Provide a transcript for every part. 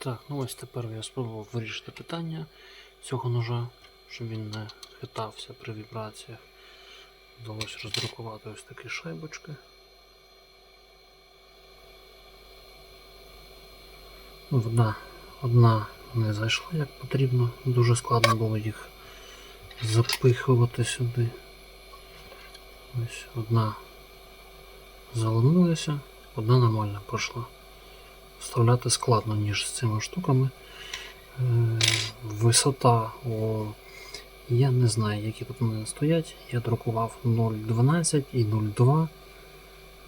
Так, ну ось тепер я спробував вирішити питання цього ножа, щоб він не хитався при вібраціях. Вдалося роздрукувати ось такі шайбочки. Одна, одна не зайшла як потрібно, дуже складно було їх запихувати сюди. Ось одна заломилася, одна нормально пройшла. Вставляти складно, ніж з цими штуками. Е, Висота, о, я не знаю, які тут мене стоять. Я друкував 0,12 і 0,2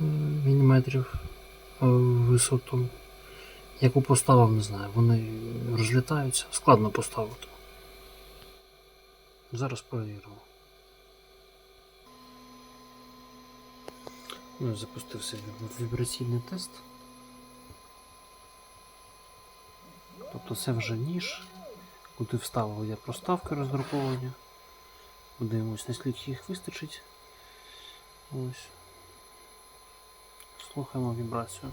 мм е, висоту. Яку поставив, не знаю, вони розлітаються, складно поставити. Зараз перевіримо. Ну, запустився вібраційний тест. Тобто це вже ніж, куди вставив я проставки роздруковані. Подивимось, наскільки їх вистачить. Ось. Слухаємо вібрацію.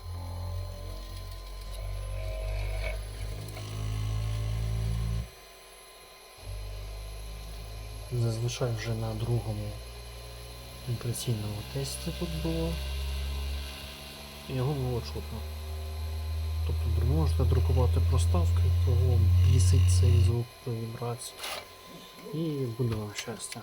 Зазвичай вже на другому вібраційному тесті тут було. Його було чутно. Тобто ви друкувати проставки, того бісить цей звук при вібрації. І буде вам щастя.